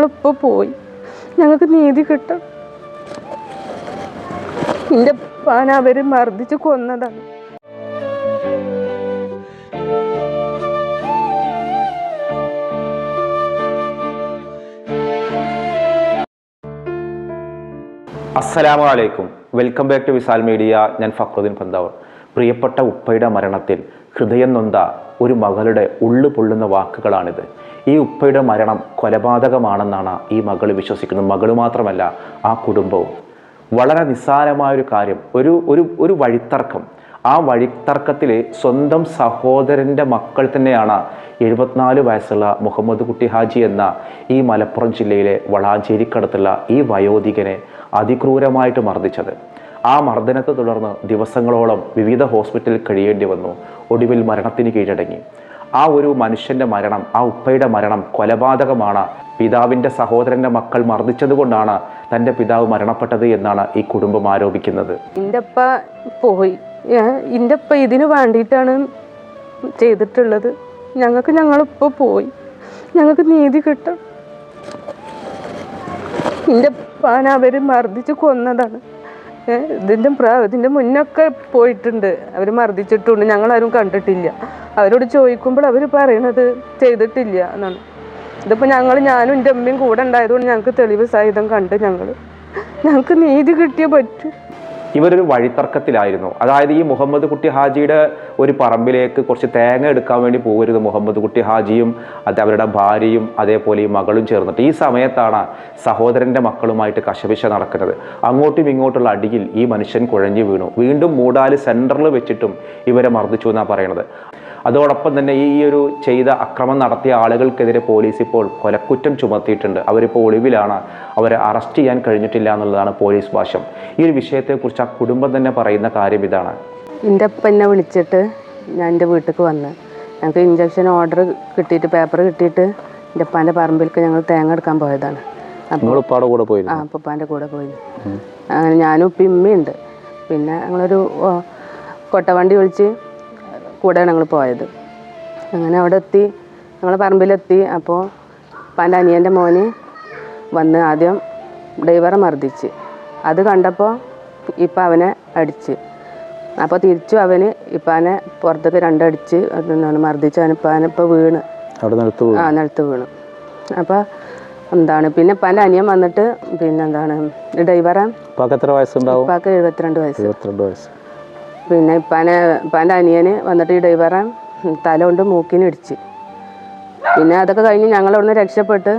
ഞങ്ങളിപ്പോൾ പോയി. ഞങ്ങൾക്ക് നീതി കിട്ടും. എന്റെ പാൻ അവർ മർദ്ദിച്ച് കൊന്നതാണ്. അസ്സലാമു അലൈക്കും. Welcome back to Visal media. ഞാൻ ഫക്രുദ്ദീൻ പന്താവർ. പ്രിയപ്പെട്ട ഉപ്പയുടെ മരണത്തിൽ ഹൃദയം നൊന്ത ഒരു മകളുടെ ഉള്ളു പൊള്ളുന്ന വാക്കുകളാണിത്. ഈ ഉപ്പയുടെ മരണം കൊലപാതകമാണെന്നാണ് ഈ മകൾ വിശ്വസിക്കുന്നത്. മകൾ മാത്രമല്ല ആ കുടുംബവും. വളരെ നിസ്സാരമായൊരു കാര്യം. ഒരു ഒരു ഒരു വഴിത്തർക്കം. ആ വഴിത്തർക്കത്തിൽ സ്വന്തം സഹോദരന്റെ മക്കൾ തന്നെയാണ് എഴുപത്തിനാല് വയസ്സുള്ള മുഹമ്മദ് കുട്ടി ഹാജി എന്ന ഈ മലപ്പുറം ജില്ലയിലെ വളാഞ്ചേരിക്കടുത്തുള്ള ഈ വയോധികനെ അതിക്രൂരമായിട്ട് മർദ്ദിച്ചത്. ആ മർദ്ദനത്തെ തുടർന്ന് ദിവസങ്ങളോളം വിവിധ ഹോസ്പിറ്റലിൽ കഴിയേണ്ടി വന്നു. ഒടുവിൽ മരണത്തിന് കീഴടങ്ങി. ആ ഒരു മനുഷ്യന്റെ മരണം ആ ഉപ്പയുടെ മരണം കൊലപാതകമാണ്. പിതാവിന്റെ സഹോദരന്റെ മക്കൾ മർദ്ദിച്ചത് കൊണ്ടാണ് തന്റെ പിതാവ് മരണപ്പെട്ടത് എന്നാണ് ഈ കുടുംബം ആരോപിക്കുന്നത്. എന്റെ അപ്പ പോയി. എന്റെ അപ്പ ഇതിന് വേണ്ടിയിട്ടാണ് ചെയ്തിട്ടുള്ളത്. ഞങ്ങൾക്ക് ഞങ്ങളിപ്പോൾ പോയി. ഞങ്ങൾക്ക് നീതി കിട്ടും. എന്റെ പാന അവർ മർദ്ദിച്ച് കൊന്നതാണ്. ഏ, ഇതിന്റെ ഇതിന്റെ മുന്നൊക്കെ പോയിട്ടുണ്ട്. അവർ മർദ്ദിച്ചിട്ടുണ്ട്. ഞങ്ങളാരും കണ്ടിട്ടില്ല. അവരോട് ചോദിക്കുമ്പോൾ അവർ പറയണത് ചെയ്തിട്ടില്ല എന്നാണ്. ഇതിപ്പോൾ ഞങ്ങൾ ഞാനും എന്റെ അമ്മയും കൂടെ ഉണ്ടായതുകൊണ്ട് ഞങ്ങൾക്ക് തെളിവ് സഹിതം കണ്ട് ഞങ്ങൾ ഞങ്ങൾക്ക് നീതി കിട്ടിയേ പറ്റൂ. ഇവരൊരു വഴിത്തർക്കത്തിലായിരുന്നു. അതായത് ഈ മുഹമ്മദ് കുട്ടി ഹാജിയുടെ ഒരു പറമ്പിലേക്ക് കുറച്ച് തേങ്ങ എടുക്കാൻ വേണ്ടി പോകരുത് മുഹമ്മദ് കുട്ടി ഹാജിയും അത് അവരുടെ ഭാര്യയും അതേപോലെ ഈ മകളും ചേർന്നിട്ട്. ഈ സമയത്താണ് സഹോദരന്റെ മക്കളുമായിട്ട് കശപിശ നടക്കുന്നത്. അങ്ങോട്ടും ഇങ്ങോട്ടുള്ള അടിയിൽ ഈ മനുഷ്യൻ കുഴഞ്ഞു വീണു. വീണ്ടും മൂടാൽ സെന്ററിൽ വെച്ചിട്ടും ഇവരെ മർദ്ദിച്ചു എന്നാണ് പറയണത്. അതോടൊപ്പം തന്നെ ഈ ഒരു ചെയ്ത അക്രമം നടത്തിയ ആളുകൾക്കെതിരെ പോലീസ് ഇപ്പോൾ കൊലക്കുറ്റം ചുമത്തിയിട്ടുണ്ട്. അവരിപ്പോൾ ഒളിവിലാണ്. അവരെ അറസ്റ്റ് ചെയ്യാൻ കഴിഞ്ഞിട്ടില്ല എന്നുള്ളതാണ് പോലീസ് ഭാഷ്യം ഈ ഒരു വിഷയത്തെക്കുറിച്ച് ആ കുടുംബം തന്നെ പറയുന്ന കാര്യം ഇതാണ്. എന്റെ അപ്പ എന്നെ വിളിച്ചിട്ട് ഞാൻ എന്റെ വീട്ടിലേക്ക് വന്ന്. ഞങ്ങൾക്ക് ഇഞ്ചക്ഷൻ ഓർഡർ കിട്ടിയിട്ട് പേപ്പർ കിട്ടിയിട്ട് എന്റെ അപ്പാന്റെ പറമ്പിലേക്ക് ഞങ്ങൾ തേങ്ങ എടുക്കാൻ പോയതാണ്. അപ്പോൾ കൂടെ പോയി ആ അപ്പാന്റെ കൂടെ പോയി അങ്ങനെ ഞാനും ഇപ്പം ഇമ്മയുണ്ട് പിന്നെ ഞങ്ങളൊരു കൊട്ടവണ്ടി വിളിച്ച് കൂടെയാണ് ഞങ്ങൾ പോയത്. അങ്ങനെ അവിടെ എത്തി ഞങ്ങൾ പറമ്പിലെത്തി. അപ്പോൾ ഉപ്പാന്റെ അനിയന്റെ മോന് വന്ന് ആദ്യം ഡ്രൈവറെ മർദ്ദിച്ച്. അത് കണ്ടപ്പോൾ ഇപ്പം അവനെ അടിച്ച്. അപ്പോൾ തിരിച്ചു അവന് ഇപ്പാനെ പുറത്തേക്ക് രണ്ടടിച്ച് എന്താണ് മർദ്ദിച്ച് അവനിപ്പോൾ ഇപ്പാനെ ഇപ്പോൾ വീണ്. ആ നിലത്ത് വീണു. അപ്പോൾ എന്താണ് പിന്നെ ഇപ്പാന്റെ അനിയൻ വന്നിട്ട് പിന്നെ എന്താണ് ഡ്രൈവറെ ഉപ്പാക്ക് എത്ര വയസ്സുണ്ടാവും? ഇപ്പാക്ക് എഴുപത്തിരണ്ട് വയസ്സ്. എഴുപത്തിരണ്ട് വയസ്സ്. പിന്നെ പന ഇപ്പാന്റെ അനിയന് വന്നിട്ട് ഈ ഡ്രൈവറെ തല കൊണ്ട് മൂക്കിന് ഇടിച്ച്. പിന്നെ അതൊക്കെ കഴിഞ്ഞ് ഞങ്ങൾ അവിടുന്ന് രക്ഷപ്പെട്ട്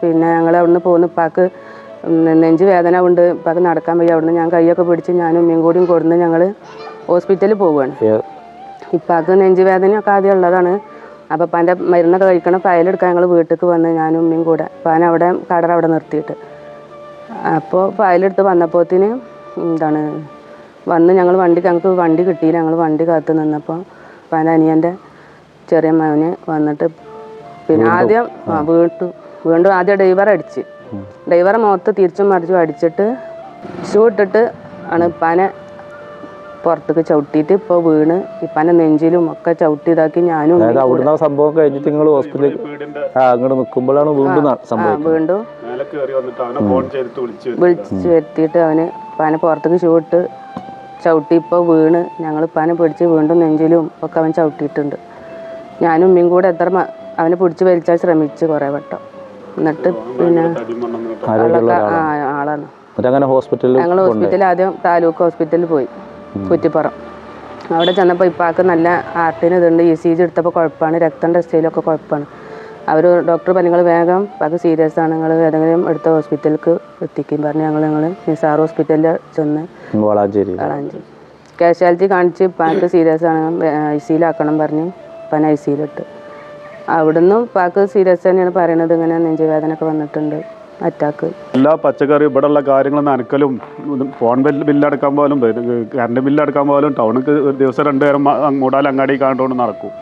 പിന്നെ ഞങ്ങൾ അവിടുന്ന് പോകുന്നു ഇപ്പാക്ക് നെഞ്ച് വേദന ഉണ്ട് ഇപ്പാക്ക് നടക്കാൻ വയ്യ. അവിടുന്ന് ഞാൻ കൈയൊക്കെ പിടിച്ച് ഞാനും ഉമ്മയും കൂടിയും കൊടുന്ന് ഞങ്ങൾ ഹോസ്പിറ്റലിൽ പോവുകയാണ് ഇപ്പാക്ക് നെഞ്ച് വേദനയൊക്കെ ആദ്യം ഉള്ളതാണ്. അപ്പോൾ ഇപ്പാന്റെ മരുന്നൊക്കെ കഴിക്കണം ഫയലെടുക്കാൻ ഞങ്ങൾ വീട്ടിലേക്ക് വന്ന് ഞാനും ഉമ്മയും കൂടെ ഇപ്പാൻ അവിടെ കടറവിടെ അവിടെ നിർത്തിയിട്ട്. അപ്പോൾ ഫയലെടുത്ത് വന്നപ്പോത്തിന് എന്താണ് വന്ന് ഞങ്ങൾ വണ്ടി ഞങ്ങൾക്ക് വണ്ടി കിട്ടിയില്ല. ഞങ്ങൾ വണ്ടി കാത്തു നിന്നപ്പോൾ ഇപ്പാന്റെ അനിയന്റെ ചെറിയ മകന് വന്നിട്ട് പിന്നെ ആദ്യം വീട്ടു വീണ്ടും ആദ്യം ഡ്രൈവർ അടിച്ച്. ഡ്രൈവർ മുഖത്ത് തിരിച്ചും മറിച്ചും അടിച്ചിട്ട് ഷൂ ഇട്ടിട്ട് ആണ് ഇപ്പാനെ പുറത്തേക്ക് ചവിട്ടിയിട്ട് ഇപ്പോൾ വീണ് ഇപ്പാനെ നെഞ്ചിലും ഒക്കെ ചവിട്ടി ഇതാക്കി ഞാനും അവിടുന്ന് ആ സംഭവം കഴിഞ്ഞിട്ട് നിങ്ങൾ ഹോസ്പിറ്റലിൽ അങ്ങോട്ട് നിൽക്കുമ്പോഴാണ് വീണ്ടും ആ, വീണ്ടും വിളിച്ചു വരുത്തിയിട്ട് അവന് ഇപ്പാനെ പുറത്തേക്ക് ഷൂട്ട് ചവിട്ടി ഇപ്പോൾ വീണ് ഞങ്ങൾ ഇപ്പാനെ പിടിച്ച് വീണ്ടും നെഞ്ചിലും ഒക്കെ അവൻ ചവിട്ടിയിട്ടുണ്ട്. ഞാനും ഉമ്മയും കൂടെ എത്ര അവനെ പിടിച്ച് വലിച്ചാൽ ശ്രമിച്ചു കുറേ വട്ടം. എന്നിട്ട് പിന്നെ ആളാണ്. ഞങ്ങൾ ഹോസ്പിറ്റലിൽ ആദ്യം താലൂക്ക് ഹോസ്പിറ്റലിൽ പോയി കുറ്റിപ്പുറം. അവിടെ ചെന്നപ്പോൾ ഇപ്പാക്ക് നല്ല ആർട്ടിന് ഇതുണ്ട് ഇ സി ജി എടുത്തപ്പോൾ കുഴപ്പമാണ് രക്തം ടെസ്റ്റ് ചെയ്യലൊക്കെ കുഴപ്പമാണ് അവർ ഡോക്ടർ പറഞ്ഞു നിങ്ങൾ വേഗം അത് സീരിയസ് ആണ്. നിങ്ങൾ ഏതെങ്കിലും എടുത്ത ഹോസ്പിറ്റലിലേക്ക് എത്തിക്കും. പറഞ്ഞു ഞങ്ങൾ ഞങ്ങൾ നിസാർ ഹോസ്പിറ്റലിൽ ചെന്ന് വളാഞ്ചേരി. കാഷ്വാലിറ്റി കാണിച്ച് പാക്ക് സീരിയസ് ആണ്. ഐ സിയിലാക്കണം പറഞ്ഞ്. പന ഐ സിയിലിട്ട് അവിടുന്ന് പാക്ക് സീരിയസ് തന്നെയാണ് പറയണത്. ഇങ്ങനെ നെഞ്ചുവേദന ഒക്കെ വന്നിട്ടുണ്ട് അറ്റാക്ക്. എല്ലാ പച്ചക്കറി ഇവിടെ ഉള്ള കാര്യങ്ങൾ നനക്കലും ഫോൺ ബില്ല് ബില്ലടക്കാൻ പോലും കറണ്ട് ബില്ലടക്കാൻ പോലും ടൗണിൽ ഒരു ദിവസം രണ്ടു നേരം മൂടാൽ അങ്ങാടി കാണുകൊണ്ട് നടക്കും.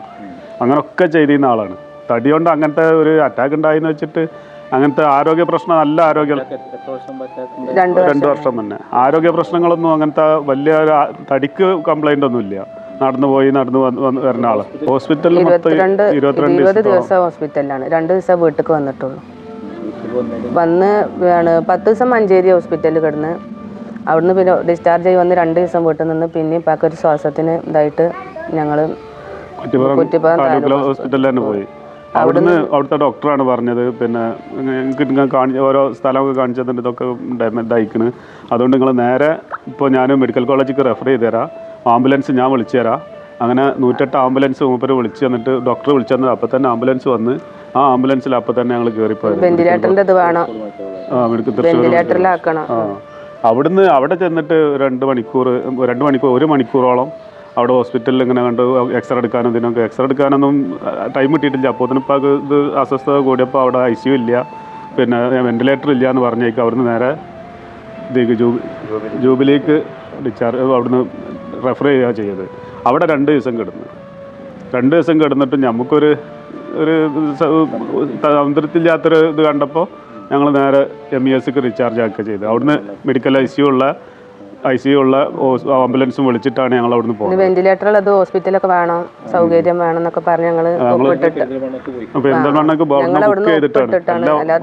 അങ്ങനൊക്കെ ചെയ്തിരുന്ന ആളാണ്. തടി കൊണ്ട് അങ്ങനത്തെ ഒരു അറ്റാക്ക് ഉണ്ടായിന്ന് വെച്ചിട്ട് അങ്ങനത്തെ ആരോഗ്യ പ്രശ്നം നല്ല ആരോഗ്യ. രണ്ട് രണ്ട് വർഷം. മുന്നേ. ആരോഗ്യ പ്രശ്നങ്ങളൊന്നും അങ്ങനത്തെ വലിയ ഒരു തടിക്ക് കംപ്ലൈന്റ് ഒന്നും ഇല്ല. നടന്നു പോയി നടന്നു വന്ന് വരുന്ന ആൾ. ഹോസ്പിറ്റലിൽ ഇരുപത്തിരണ്ട് ദിവസം ഹോസ്പിറ്റലിലാണ്. രണ്ട് ദിവസം വീട്ടിലേക്ക് വന്നിട്ടുള്ളൂ. വന്ന് പത്ത് ദിവസം മഞ്ചേരി ഹോസ്പിറ്റലിൽ കിടന്ന്. അവിടുന്ന് പിന്നെ ഡിസ്ചാർജ് ആയി വന്ന് രണ്ട് ദിവസം വീട്ടിൽ നിന്ന് പിന്നെ ഇപ്പൊ ഒരു ശ്വാസത്തിന് ഇതായിട്ട് ഞങ്ങൾ കുറ്റിപ്പുറം കുറ്റിപ്പുറം ഹോസ്പിറ്റലിൽ തന്നെ പോയി. അവിടുന്ന് അവിടുത്തെ ഡോക്ടറാണ് പറഞ്ഞത്. പിന്നെ നിങ്ങൾക്ക് നിങ്ങൾ കാണിച്ച ഓരോ സ്ഥലമൊക്കെ കാണിച്ചതിന്റെ ഇതൊക്കെ ഇതായിക്കണ്. അതുകൊണ്ട് നിങ്ങൾ നേരെ ഇപ്പോൾ ഞാൻ മെഡിക്കൽ കോളേജിലേക്ക് റെഫർ ചെയ്ത് തരാം. ആംബുലൻസ് ഞാൻ വിളിച്ചു തരാം. അങ്ങനെ നൂറ്റെട്ട് ആംബുലൻസ് മൂപ്പര് വിളിച്ചു തന്നിട്ട് ഡോക്ടർ വിളിച്ചു തന്നത് അപ്പം തന്നെ ആംബുലൻസ് വന്ന് ആ ആംബുലൻസിൽ അപ്പം തന്നെ ഞങ്ങൾ കയറിപ്പോയത് വെന്റിലേറ്ററിന്റെ ഇത് വേണം. ആ മെഡിക്കൽ തൃശ്ശൂർ വെന്റിലേറ്ററിലാക്കണം. ആ. അവിടുന്ന് അവിടെ ചെന്നിട്ട് രണ്ട് മണിക്കൂർ രണ്ട് മണിക്കൂർ ഒരു മണിക്കൂറോളം അവിടെ ഹോസ്പിറ്റലിൽ ഇങ്ങനെ കണ്ട് എക്സ്റേ എടുക്കാനും ഇതിനൊക്കെ എക്സ്റേ എടുക്കാനൊന്നും ടൈം കിട്ടിയിട്ടില്ല. അപ്പോൾ തന്നെ ഇപ്പോൾ ഇത് അസ്വസ്ഥത കൂടിയപ്പോൾ അവിടെ ഐ സി യു ഇല്ല. പിന്നെ വെന്റിലേറ്റർ ഇല്ല എന്ന് പറഞ്ഞേക്കും. അവിടുന്ന് നേരെ ഇതിലേക്ക് ജൂബി ജൂബിലേക്ക് ഡിസ്ചാർജ് അവിടുന്ന് റെഫർ ചെയ്യുക ചെയ്തത്. അവിടെ രണ്ട് ദിവസം കിടന്നു. രണ്ട് ദിവസം കിടന്നിട്ട് നമുക്കൊരു ഒരു സംതൃപ്തിയില്ലാത്തൊരു ഇത് കണ്ടപ്പോൾ ഞങ്ങൾ നേരെ എം ഇ എസ് റീചാർജ് ആക്കുക ചെയ്തു അവിടുന്ന് മെഡിക്കൽ ഐ സി ഉള്ള ഐ സി ഉള്ള ആംബുലൻസും വിളിച്ചിട്ടാണ് ഞങ്ങൾ അവിടുന്ന് പോകുന്നത് വെന്റിലേറ്റർ ഉള്ളത് ഹോസ്പിറ്റലൊക്കെ വേണം സൗകര്യം വേണം എന്നൊക്കെ പറഞ്ഞ് ഞങ്ങൾ പെരിന്തൽമണ്ണക്ക് ബുക്ക് ചെയ്തിട്ടാണ്.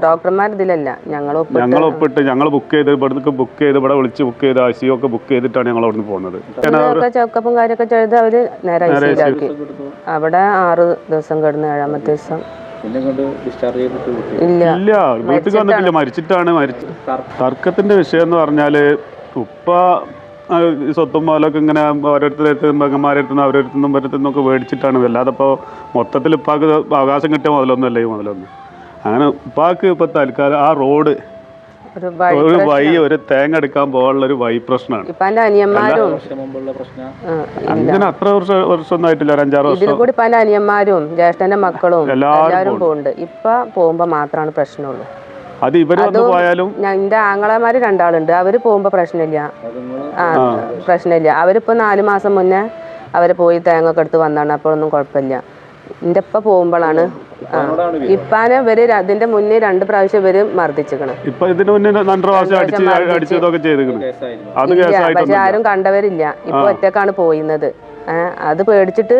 ഡോക്ടർമാർ ഇതിലല്ല. ഞങ്ങൾ ഒപ്പിട്ട് ഞങ്ങൾ ഒപ്പിട്ട് ഞങ്ങൾ ബുക്ക് ചെയ്ത് ഇവിടുന്ന് ബുക്ക് ചെയ്ത് ഇവിടെ വിളിച്ച് ബുക്ക് ചെയ്ത് ഐ സി ഒക്കെ ബുക്ക് ചെയ്തിട്ടാണ് ഞങ്ങൾ അവിടുന്ന് പോകുന്നത് ചെക്കപ്പും കാര്യമൊക്കെ ചെയ്ത് അവർ നേരെ അവിടെ ആറ് ദിവസം കിടന്ന് ഏഴാമത്തെ ദിവസം. ഇല്ല. ഇല്ല വീട്ടിൽ വന്നിട്ടില്ല. മരിച്ചിട്ടാണ് മരിച്ച തർക്കത്തിന്റെ വിഷയം എന്ന് പറഞ്ഞാൽ ഉപ്പ ഈ സ്വത്തും പോലൊക്കെ ഇങ്ങനെ ഓരോരുത്തരുടെ മകന്മാരുടെ നിന്ന് അവരുടെ നിന്നും ഇവരുടെ നിന്നൊക്കെ മേടിച്ചിട്ടാണ് അല്ലാതെ ഇപ്പോൾ മൊത്തത്തിൽ ഉപ്പാക്ക് അവകാശം കിട്ടിയ മുതലൊന്നും അല്ലേ ഈ മുതലൊന്നും. അങ്ങനെ ഉപ്പാക്ക് ഇപ്പോൾ തൽക്കാലം ആ റോഡ് ഒരു വൈ ഒരു തേങ്ങ എടുക്കാൻ പോകാനുള്ള ഒരു വൈ പ്രശ്നമാണ്. അങ്ങനെ അത്ര വർഷം വർഷമൊന്നും ആയിട്ടില്ല ഒരു അഞ്ചാറ് ഇതിൽ വർഷം. കൂടി പല അനിയന്മാരും ജ്യേഷ്ഠന്റെ മക്കളും എല്ലാവരും എല്ലാവരും പോകുന്നുണ്ട് ഇപ്പൊ പോകുമ്പോ മാത്രമാണ് പ്രശ്നമുള്ളൂ അത് ഇവർ വന്നു പോയാലും ഞാൻ എന്റെ ആങ്ങളമാര് രണ്ടാളുണ്ട്. അവർ പോകുമ്പോ പ്രശ്നമില്ല. ആ പ്രശ്നമില്ല. അവരിപ്പോ നാലു മാസം മുന്നേ അവർ പോയി തേങ്ങ ഒക്കെ എടുത്ത് വന്നാണ്. അപ്പോഴൊന്നും കുഴപ്പമില്ല. എന്റെ ഇപ്പ പോകുമ്പോഴാണ് ആ. ഇപ്പാനെ ഇവർ അതിന്റെ മുന്നേ രണ്ട് പ്രാവശ്യം ഇവർ മർദ്ദിച്ചിരിക്കണം ഇപ്പൊ ഇതിന് മുന്നേ രണ്ട് പ്രാവശ്യം അടിച്ചതൊക്കെ പക്ഷെ ആരും കണ്ടവരില്ല. ഇപ്പൊ ഒറ്റക്കാണ് പോയിരുന്നത് അത് പേടിച്ചിട്ട്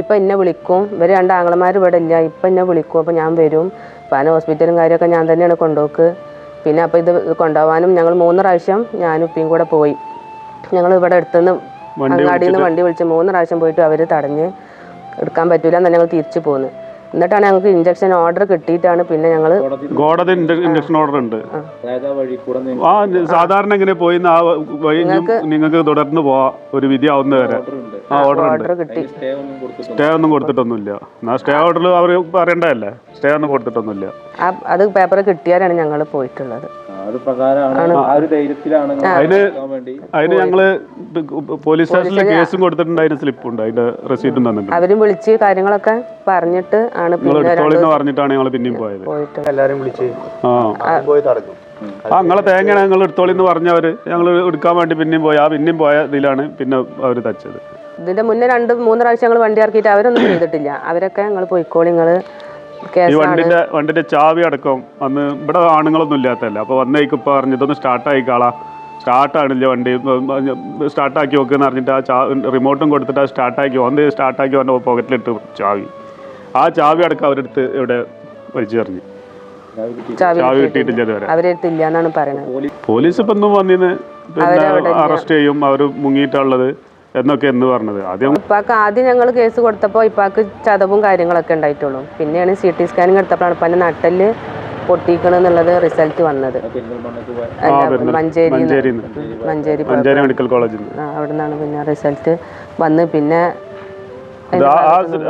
ഇപ്പൊ എന്നെ വിളിക്കും. ഇവർ രണ്ട് ആങ്ങളമാർ ഇവിടെ ഇല്ല. ഇപ്പൊ എന്നെ വിളിക്കും. അപ്പൊ ഞാൻ വരും. പല ഹോസ്പിറ്റലും കാര്യമൊക്കെ ഞാൻ തന്നെയാണ് കൊണ്ടുപോക്ക്. പിന്നെ അപ്പോൾ ഇത് കൊണ്ടുപോകാനും ഞങ്ങൾ മൂന്ന് പ്രാവശ്യം ഞാനും ഇപ്പം കൂടെ പോയി. ഞങ്ങൾ ഇവിടെ അടുത്തുനിന്ന് അങ്ങാടിയിൽ നിന്ന് വണ്ടി വിളിച്ച് മൂന്ന് പ്രാവശ്യം പോയിട്ട് അവർ തടഞ്ഞ് എടുക്കാൻ പറ്റൂല എന്ന് ഞങ്ങൾ തിരിച്ചു പോന്ന്. എന്നിട്ടാണ് ഞങ്ങൾക്ക് ഇഞ്ചക്ഷൻ ഓർഡർ കിട്ടിയിട്ടാണ് പിന്നെ ഞങ്ങൾ കോടതി ഇഞ്ചക്ഷൻ ഓർഡർ ഉണ്ട്. ആ. സാധാരണ ഇങ്ങനെ പോയി ആ വഴി നിങ്ങൾക്ക് തുടർന്ന് പോവാ ഒരു വിധി ആവുന്ന വരെ. ആ ഓർഡർ ഉണ്ട്. സ്റ്റേ ഒന്നും കൊടുത്തിട്ടൊന്നുമില്ല. എന്നാ സ്റ്റേ ഓർഡർ അവർ പറയണ്ടല്ലേ സ്റ്റേ ഒന്നും കൊടുത്തിട്ടൊന്നുമില്ല. ആ അത് പേപ്പർ കിട്ടിയാലാണ് ഞങ്ങൾ പോയിട്ടുള്ളത്. അതിന് അതിന് ഞങ്ങൾ പോലീസ് സ്റ്റേഷനിൽ കേസും കൊടുത്തിട്ടുണ്ട് അതിന് സ്ലിപ്പ് ഉണ്ട് അതിന്റെ റെസീറ്റും തന്നിട്ടുണ്ട്. അവരും വിളിച്ച് കാര്യങ്ങളൊക്കെ പറഞ്ഞിട്ട് ആണ് നിങ്ങൾ പിന്നെ എടുത്തോളിന്ന് പറഞ്ഞിട്ടാണ് ഞങ്ങൾ പിന്നെയും പോയത്. പോയിട്ട്. ആ. ആ നിങ്ങളെ തേങ്ങയാണ് ഞങ്ങൾ എടുത്തോളിന്ന് പറഞ്ഞവര്. ഞങ്ങൾ എടുക്കാൻ വേണ്ടി പിന്നെയും പോയി. ആ പിന്നെയും പോയ ഇതിലാണ് പിന്നെ അവർ തച്ചത്. ഇതിന്റെ മുന്നേ രണ്ട് മൂന്ന് പ്രാവശ്യം ഞങ്ങൾ വണ്ടി ഇറക്കിയിട്ട് അവരൊന്നും ചെയ്തിട്ടില്ല. അവരൊക്കെ ഞങ്ങൾ പോയിക്കോളി നിങ്ങൾ ഈ വണ്ടിന്റെ വണ്ടിന്റെ ചാവി അടക്കം അന്ന് ഇവിടെ ആണുങ്ങളൊന്നും ഇല്ലാത്തല്ല അപ്പൊ വന്നേക്ക് ഇപ്പൊ പറഞ്ഞു ഇതൊന്ന് സ്റ്റാർട്ട് സ്റ്റാർട്ടാണില്ല സ്റ്റാർട്ട് ആണില്ല വണ്ടി. സ്റ്റാർട്ടാക്കി വെക്കുന്ന അറിഞ്ഞിട്ട് ആ ചാ റിമോട്ടും കൊടുത്തിട്ട് ആ സ്റ്റാർട്ടാക്കി വന്ന് സ്റ്റാർട്ടാക്കി വന്ന പോക്കറ്റിലിട്ട് ചാവി. ആ ചാവി അടക്കം അവരെടുത്ത് ഇവിടെ വലിച്ചു എറിഞ്ഞു ചാവി കിട്ടിയിട്ടില്ല. ഇതുവരെ. പോലീസ് ഇപ്പൊ ഒന്നും വന്നിന്ന് പിന്നെ അറസ്റ്റ് ചെയ്യും അവർ മുങ്ങിയിട്ടുള്ളത് എന്നൊക്കെ എന്ന് പറഞ്ഞത്. ആദ്യം ഇപ്പാക്ക് ആദ്യം ഞങ്ങൾ കേസ് കൊടുത്തപ്പോൾ ഇപ്പാക്ക് ചതവും കാര്യങ്ങളൊക്കെ ഉണ്ടായിട്ടുള്ളൂ. പിന്നെയാണ് സി ടി സ്കാനിങ് എടുത്തപ്പോഴാണ് ഇപ്പം നട്ടൽ പൊട്ടിക്കണെന്നുള്ളത് റിസൾട്ട് വന്നത്. മഞ്ചേരി മഞ്ചേരി മഞ്ചേരി മെഡിക്കൽ കോളേജിൽ അവിടെ നിന്നാണ് പിന്നെ റിസൾട്ട് വന്ന്. പിന്നെ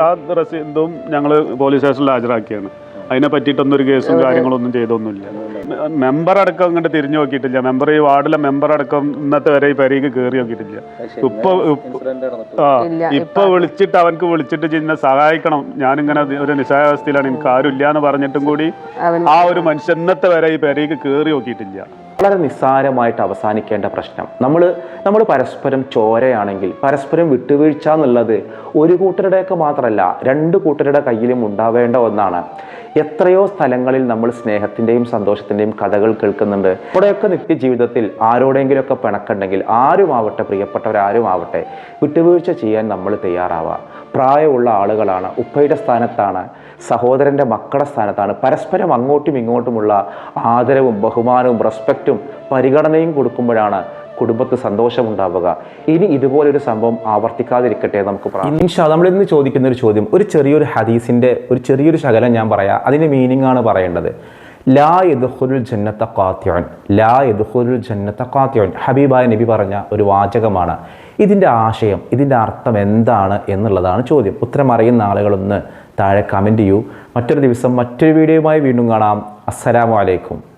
ആ റസീതും ഞങ്ങൾ പോലീസ് സ്റ്റേഷനിൽ ഹാജരാക്കിയാണ്. അതിനെ പറ്റിയിട്ടൊന്നും ഒരു കേസും കാര്യങ്ങളൊന്നും ചെയ്തൊന്നുമില്ല. മെമ്പർ അടക്കം അങ്ങോട്ട് തിരിഞ്ഞു നോക്കിയിട്ടില്ല. മെമ്പർ ഈ വാർഡിലെ മെമ്പർ അടക്കം ഇന്നത്തെ വരെ ഈ പെരയ്ക്ക് കയറി നോക്കിയിട്ടില്ല. ഇപ്പൊ ഇപ്പൊ- ആ ഇപ്പൊ വിളിച്ചിട്ട് അവനക്ക് വിളിച്ചിട്ട് ചിന്ന സഹായിക്കണം. ഞാനിങ്ങനെ ഒരു നിസ്സഹായാവസ്ഥയിലാണ് എനിക്ക് ആരുമില്ല എന്ന് പറഞ്ഞിട്ടും കൂടി ആ ഒരു മനുഷ്യൻ ഇന്നത്തെ വരെ ഈ പെരയ്ക്ക് കയറി നോക്കിയിട്ടില്ല. വളരെ നിസ്സാരമായിട്ട് അവസാനിക്കേണ്ട പ്രശ്നം. നമ്മൾ നമ്മൾ പരസ്പരം ചോരയാണെങ്കിൽ പരസ്പരം വിട്ടുവീഴ്ച എന്നുള്ളത് ഒരു കൂട്ടരുടെയൊക്കെ മാത്രമല്ല രണ്ട് കൂട്ടരുടെ കയ്യിലും ഉണ്ടാവേണ്ട ഒന്നാണ്. എത്രയോ സ്ഥലങ്ങളിൽ നമ്മൾ സ്നേഹത്തിന്റെയും സന്തോഷത്തിന്റെയും കഥകൾ കേൾക്കുന്നുണ്ട്. അവിടെയൊക്കെ നിത്യജീവിതത്തിൽ ആരോടെങ്കിലുമൊക്കെ പിണക്കുണ്ടെങ്കിൽ ആരുമാവട്ടെ പ്രിയപ്പെട്ടവരാരും ആവട്ടെ വിട്ടുവീഴ്ച ചെയ്യാൻ നമ്മൾ തയ്യാറാവുക പ്രായമുള്ള ആളുകളാണ് ഉപ്പയുടെ സ്ഥാനത്താണ് സഹോദരന്റെ മക്കളുടെ സ്ഥാനത്താണ്. പരസ്പരം അങ്ങോട്ടും ഇങ്ങോട്ടുമുള്ള ആദരവും ബഹുമാനവും റെസ്പെക്റ്റും പരിഗണനയും കൊടുക്കുമ്പോഴാണ് കുടുംബത്ത് സന്തോഷമുണ്ടാവുക. ഇനി ഇതുപോലൊരു സംഭവം ആവർത്തിക്കാതിരിക്കട്ടെ നമുക്ക് ഇൻഷാ നമ്മൾ ഇന്ന് ചോദിക്കുന്ന ഒരു ചോദ്യം ഒരു ചെറിയൊരു ഹദീസിന്റെ ഒരു ചെറിയൊരു ശകലം ഞാൻ പറയാം. അതിന്റെ മീനിങ് ആണ് പറയേണ്ടത്. ലാ യദുഹുൽ ജന്നത്ത കാത്യോൻ ലാ യദുഹുൽ ജന്നത്ത കാത്യോൻ ഹബീബായ നബി പറഞ്ഞ ഒരു വാചകമാണ്. ഇതിന്റെ ആശയം ഇതിന്റെ അർത്ഥം എന്താണ് എന്നുള്ളതാണ് ചോദ്യം. ഉത്തരം അറിയുന്ന ആളുകളൊന്ന് താഴെ കമന്റ് ചെയ്യൂ. മറ്റൊരു ദിവസം മറ്റൊരു വീഡിയോയുമായി വീണ്ടും കാണാം. അസ്സലാമു അലൈക്കും.